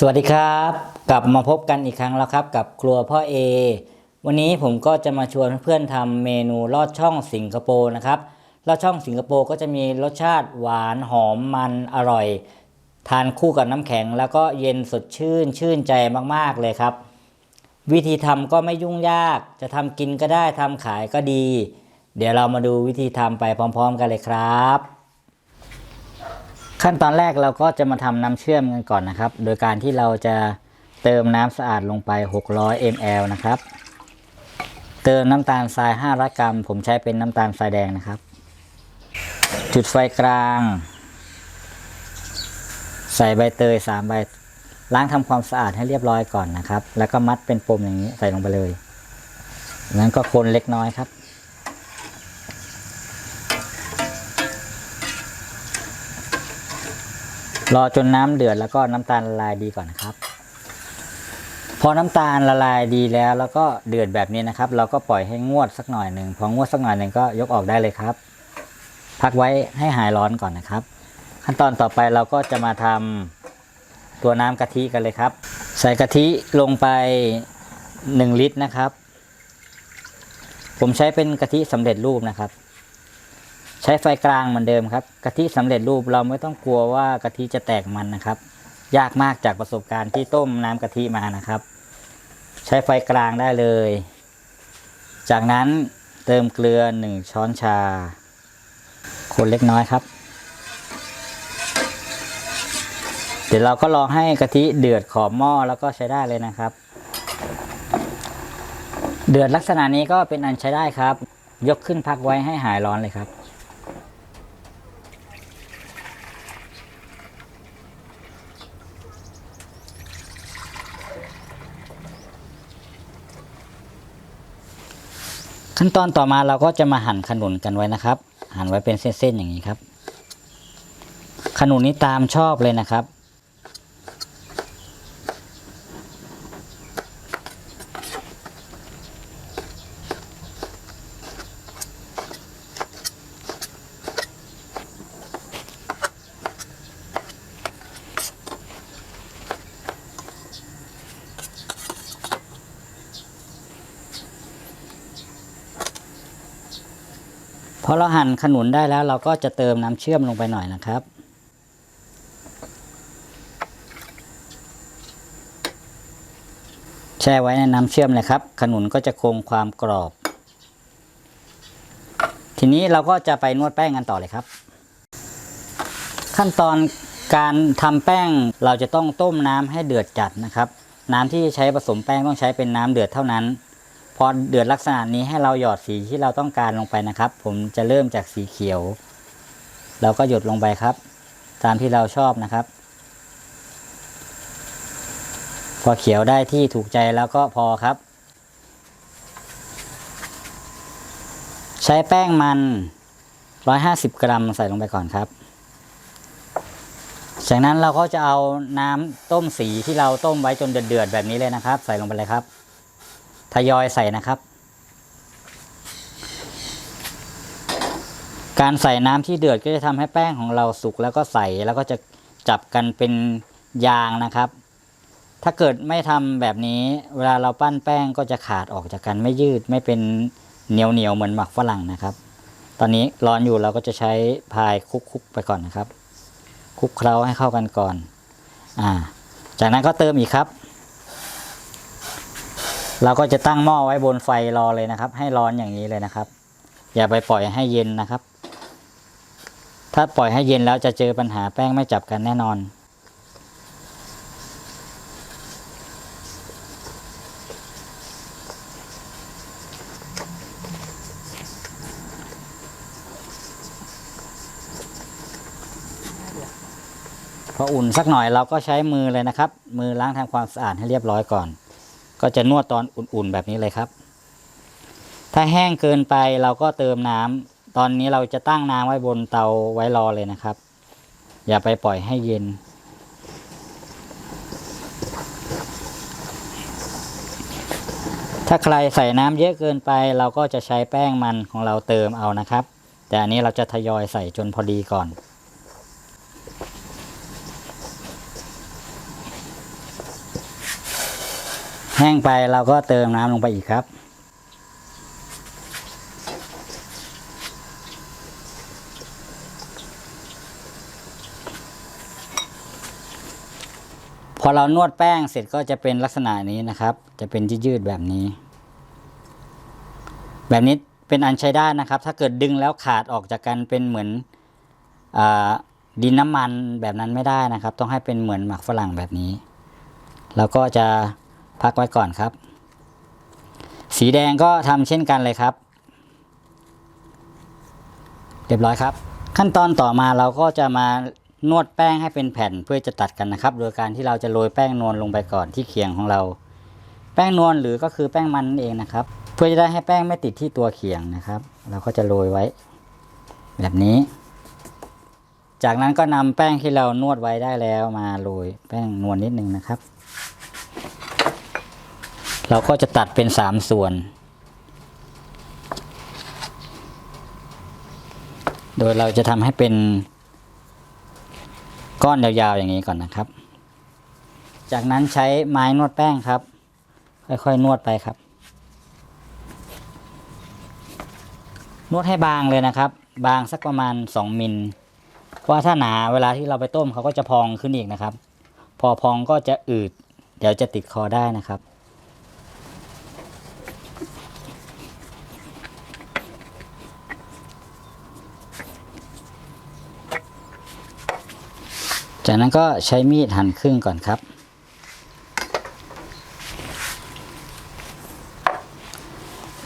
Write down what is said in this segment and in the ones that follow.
สวัสดีครับ กลับมาพบกันอีกครั้งแล้วครับ กับครัวพ่อเอวันนี้ผมก็จะมาชวนเพื่อนๆทำเมนูลอดช่องสิงคโปร์นะครับลอดช่องสิงคโปร์ก็จะมีรสชาติหวานหอมมันอร่อย ทานคู่กับน้ำแข็ง แล้วก็เย็นสดชื่นชื่นใจมากๆเลยครับ วิธีทำก็ไม่ยุ่งยาก จะทำกินก็ได้ทำขายก็ดี เดี๋ยวเรามาดูวิธีทำไปพร้อม ๆ กันเลยครับ ขั้นตอนแรกเราก็จะมาทำน้ำเชื่อมกันก่อนนะครับ โดยการที่เราจะเติมน้ำสะอาดลงไป 600 ml นะครับ เติมน้ำตาลทราย 500 กรัม ผมใช้เป็นน้ำตาลทรายแดงนะครับ จุดไฟกลาง ใส่ใบเตย 3 ใบ ล้างทำความสะอาดให้เรียบร้อยก่อนนะครับ แล้วก็มัดเป็นปมอย่างนี้ใส่ลงไปเลย นั้นก็คนเล็กน้อยครับ รอจนน้ำเดือดแล้วก็น้ำตาลละลายดีก่อนนะครับ พอน้ำตาลละลายดีแล้ว แล้วก็เดือดแบบนี้นะครับ เราก็ปล่อยให้งวดสักหน่อยหนึ่งพองวดสักหน่อยหนึ่งก็ยกออกได้เลยครับ พักไว้ให้หายร้อนก่อนนะครับ ขั้นตอนต่อไปเราก็จะมาทำตัวน้ำกะทิกันเลยครับ ใส่กะทิลงไปหนึ่งลิตรนะครับ ผมใช้เป็นกะทิสำเร็จรูปนะครับ ใช้ไฟกลางเหมือนเดิมครับ กะทิสำเร็จรูปเราไม่ต้องกลัวว่ากะทิจะแตกมันนะครับ ยากมากจากประสบการณ์ที่ต้มน้ำกะทิมานะครับ ใช้ไฟกลางได้เลย จากนั้นเติมเกลือหนึ่งช้อนชา คนเล็กน้อยครับ เดี๋ยวเราก็รอให้กะทิเดือดขอบหม้อแล้วก็ใช้ได้เลยนะครับ เดือดลักษณะนี้ก็เป็นอันใช้ได้ครับ ยกขึ้นพักไว้ให้หายร้อนเลยครับ ขั้นตอนต่อมาเราก็จะมาหั่นขนุนกันไว้นะครับ หั่นไว้เป็นเส้นๆอย่างนี้ครับ ขนุนนี้ตามชอบเลยนะครับ พอเราหั่นขนุนได้แล้วเราก็จะเติมน้ำเชื่อมลงไปหน่อยนะครับ แช่ไว้ในน้ำเชื่อมเลยครับ ขนุนก็จะคงความกรอบ ทีนี้เราก็จะไปนวดแป้งกันต่อเลยครับ ขั้นตอนการทำแป้งเราจะต้องต้มน้ำให้เดือดจัดนะครับ น้ำที่ใช้ผสมแป้งต้องใช้เป็นน้ำเดือดเท่านั้น พอเดือดลักษณะนี้ให้เราหยอดสีที่เราต้องการลงไปนะครับ ผมจะเริ่มจากสีเขียว เราก็หยดลงไปครับ ตามที่เราชอบนะครับ พอเขียวได้ที่ถูกใจแล้วก็พอครับ ใช้แป้งมัน 150 กรัมใส่ลงไปก่อนครับจากนั้นเราก็จะเอาน้ำต้มสีที่เราต้มไว้จนเดือดๆแบบนี้เลยนะครับ ใส่ลงไปเลยครับ ทยอยใส่นะครับ การใส่น้ำที่เดือดก็จะทำให้แป้งของเราสุกแล้วก็ใส่แล้วก็จะจับกันเป็นยางนะครับ ถ้าเกิดไม่ทำแบบนี้ เวลาเราปั้นแป้งก็จะขาดออกจากกันไม่ยืดไม่เป็นเหนียวเหนียวเหมือนหมักฝรั่งนะครับ ตอนนี้ร้อนอยู่เราก็จะใช้พายคุกๆไปก่อนนะครับ คุกเคล้าให้เข้ากันก่อน อ่า จากนั้นก็เติมอีกครับ เราก็จะตั้งหม้อไว้บนไฟรอเลยนะครับ ให้ร้อนอย่างนี้เลยนะครับ อย่าไปปล่อยให้เย็นนะครับ ถ้าปล่อยให้เย็นแล้วจะเจอปัญหาแป้งไม่จับกันแน่นอน พออุ่นสักหน่อยเราก็ใช้มือเลยนะครับ มือล้างทำความสะอาดให้เรียบร้อยก่อน ก็จะนวดตอนอุ่นๆแบบนี้เลยครับ ถ้าแห้งเกินไปเราก็เติมน้ำตอนนี้เราจะตั้งน้ำไว้บนเตาไว้รอเลยนะครับ อย่าไปปล่อยให้เย็น ถ้าใครใส่น้ำเยอะเกินไป เราก็จะใช้แป้งมันของเราเติมเอานะครับ แต่อันนี้เราจะทยอยใส่จนพอดีก่อน แห้งไปเราก็เติมน้ำลงไปอีกครับ พอเรานวดแป้งเสร็จก็จะเป็นลักษณะนี้นะครับ จะเป็นยืดๆแบบนี้ แบบนี้เป็นอันใช้ได้นะครับ ถ้าเกิดดึงแล้วขาดออกจากกันเป็นเหมือนอดินน้ำมันแบบนั้นไม่ได้นะครับ ต้องให้เป็นเหมือนหมักฝรั่งแบบนี้ แล้วก็จะ พักไว้ก่อนครับ สีแดงก็ทำเช่นกันเลยครับ เรียบร้อยครับ ขั้นตอนต่อมาเราก็จะมานวดแป้งให้เป็นแผ่นเพื่อจะตัดกันนะครับ โดยการที่เราจะโรยแป้งนวลลงไปก่อนที่เขียงของเรา แป้งนวลหรือก็คือแป้งมันนั่นเองนะครับ เพื่อจะได้ให้แป้งไม่ติดที่ตัวเขียงนะครับ เราก็จะโรยไว้ แบบนี้ จากนั้นก็นำแป้งที่เรานวดไว้ได้แล้วมาโรยแป้งนวลนิดนึงนะครับ เราก็จะตัดเป็นสามส่วน โดยเราจะทำให้เป็นก้อนยาวๆอย่างนี้ก่อนนะครับ จากนั้นใช้ไม้นวดแป้งครับ ค่อยๆนวดไปครับ นวดให้บางเลยนะครับ บางสักประมาณสองมิลเพราะว่าถ้าหนาเวลาที่เราไปต้มเขาก็จะพองขึ้นอีกนะครับ พอพองก็จะอืด เดี๋ยวจะติดคอได้นะครับ จากนั้นก็ใช้มีดหั่นครึ่งก่อนครับ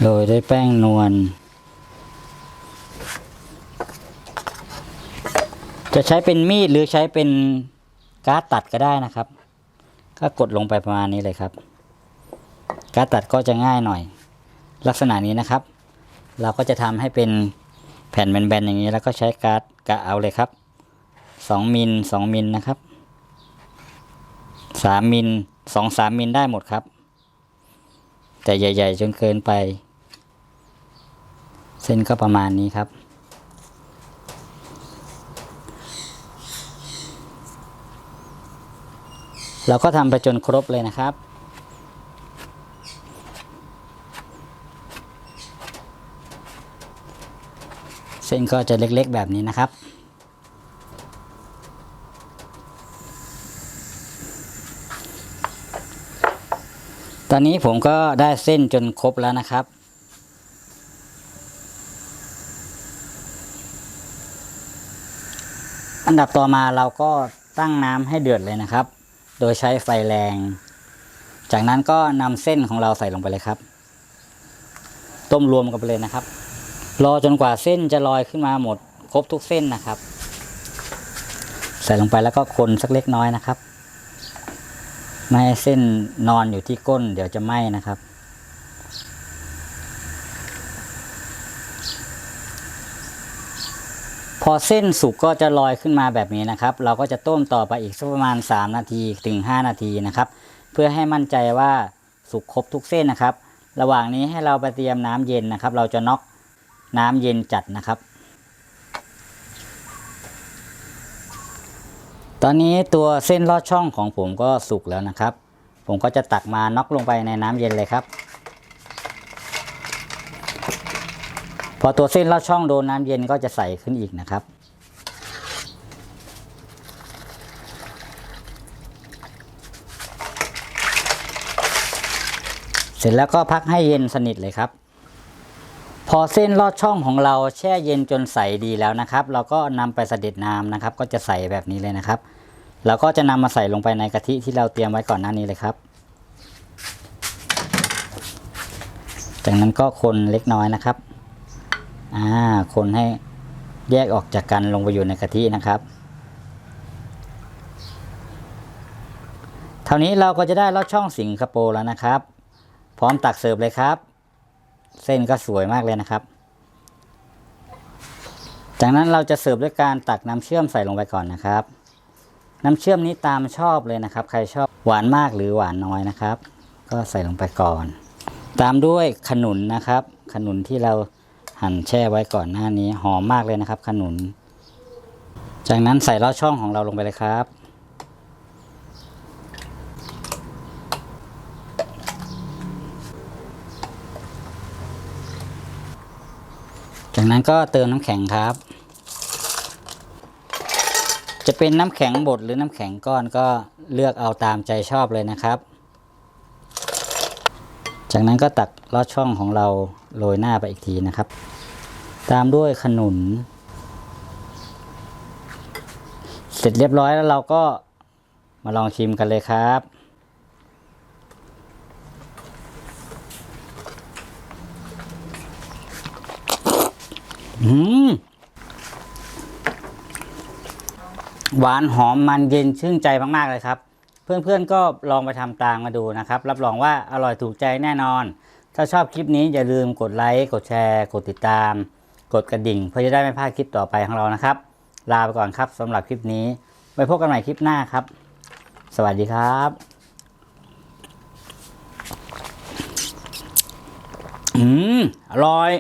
โรยด้วยแป้งนวล จะใช้เป็นมีดหรือใช้เป็นการ์ดตัดก็ได้นะครับ ก็กดลงไปประมาณนี้เลยครับ การ์ดตัดก็จะง่ายหน่อย ลักษณะนี้นะครับ เราก็จะทำให้เป็นแผ่นแบนๆอย่างนี้แล้วก็ใช้การ์ดกะเอาเลยครับ สองมิลสองมิลนะครับสามมิลสองสามมิลได้หมดครับ แต่ใหญ่ ๆ จนเกินไป เส้นก็ประมาณนี้ครับ เราก็ทำไปจนครบเลยนะครับเส้นก็จะเล็กๆแบบนี้นะครับ ตอนนี้ผมก็ได้เส้นจนครบแล้วนะครับ อันดับต่อมาเราก็ตั้งน้ำให้เดือดเลยนะครับ โดยใช้ไฟแรง จากนั้นก็นำเส้นของเราใส่ลงไปเลยครับ ต้มรวมกันไปเลยนะครับ รอจนกว่าเส้นจะลอยขึ้นมาหมด ครบทุกเส้นนะครับ ใส่ลงไปแล้วก็คนสักเล็กน้อยนะครับ ไม่ให้เส้นนอนอยู่ที่ก้น เดี๋ยวจะไหม้นะครับ พอเส้นสุกก็จะลอยขึ้นมาแบบนี้นะครับ เราก็จะต้มต่อไปอีกสักประมาณ 3 นาทีถึง 5 นาทีนะครับ เพื่อให้มั่นใจว่าสุกครบทุกเส้นนะครับ ระหว่างนี้ให้เราไปเตรียมน้ำเย็นนะครับ เราจะน็อกน้ำเย็นจัดนะครับ ตอนนี้ตัวเส้นลอดช่องของผมก็สุกแล้วนะครับ ผมก็จะตักมาน็อกลงไปในน้ำเย็นเลยครับ พอตัวเส้นลอดช่องโดนน้ำเย็นก็จะใส่ขึ้นอีกนะครับ เสร็จแล้วก็พักให้เย็นสนิทเลยครับ พอเส้นลอดช่องของเราแช่เย็นจนใสดีแล้วนะครับ เราก็นำไปสะเด็จน้ำนะครับ ก็จะใสแบบนี้เลยนะครับ เราก็จะนำมาใส่ลงไปในกะทิที่เราเตรียมไว้ก่อนหน้านี้เลยครับ จากนั้นก็คนเล็กน้อยนะครับอ่าคนให้แยกออกจากกันลงไปอยู่ในกะทินะครับเท่านี้เราก็จะได้ลอดช่องสิงคโปร์แล้วนะครับ พร้อมตักเสิร์ฟเลยครับ เส้นก็สวยมากเลยนะครับ จากนั้นเราจะเสิร์ฟด้วยการตักน้ำเชื่อมใส่ลงไปก่อนนะครับ น้ำเชื่อมนี้ตามชอบเลยนะครับ ใครชอบหวานมากหรือหวานน้อยนะครับ ก็ใส่ลงไปก่อน ตามด้วยขนุนนะครับ ขนุนที่เราหั่นแช่ไว้ก่อนหน้านี้หอมมากเลยนะครับ ขนุน จากนั้นใส่ลอดช่องของเราลงไปเลยครับ จากนั้นก็เติมน้ำแข็งครับ จะเป็นน้ำแข็งบดหรือน้ำแข็งก้อนก็เลือกเอาตามใจชอบเลยนะครับ จากนั้นก็ตักลอดช่องของเราโรยหน้าไปอีกทีนะครับ ตามด้วยขนุน เสร็จเรียบร้อยแล้วเราก็มาลองชิมกันเลยครับ อืมหวานหอมมันเย็นชื่นใจมาก ๆ เลยครับ เพื่อนๆก็ลองไปทำตามมาดูนะครับ รับรองว่าอร่อยถูกใจแน่นอน ถ้าชอบคลิปนี้อย่าลืมกดไลค์กดแชร์ กดติดตาม กดกระดิ่ง เพื่อจะได้ไม่พลาดคลิปต่อไปของเรานะครับ ลาไปก่อนครับสำหรับคลิปนี้ ไว้พบกันใหม่คลิปหน้าครับ สวัสดีครับอืมอร่อย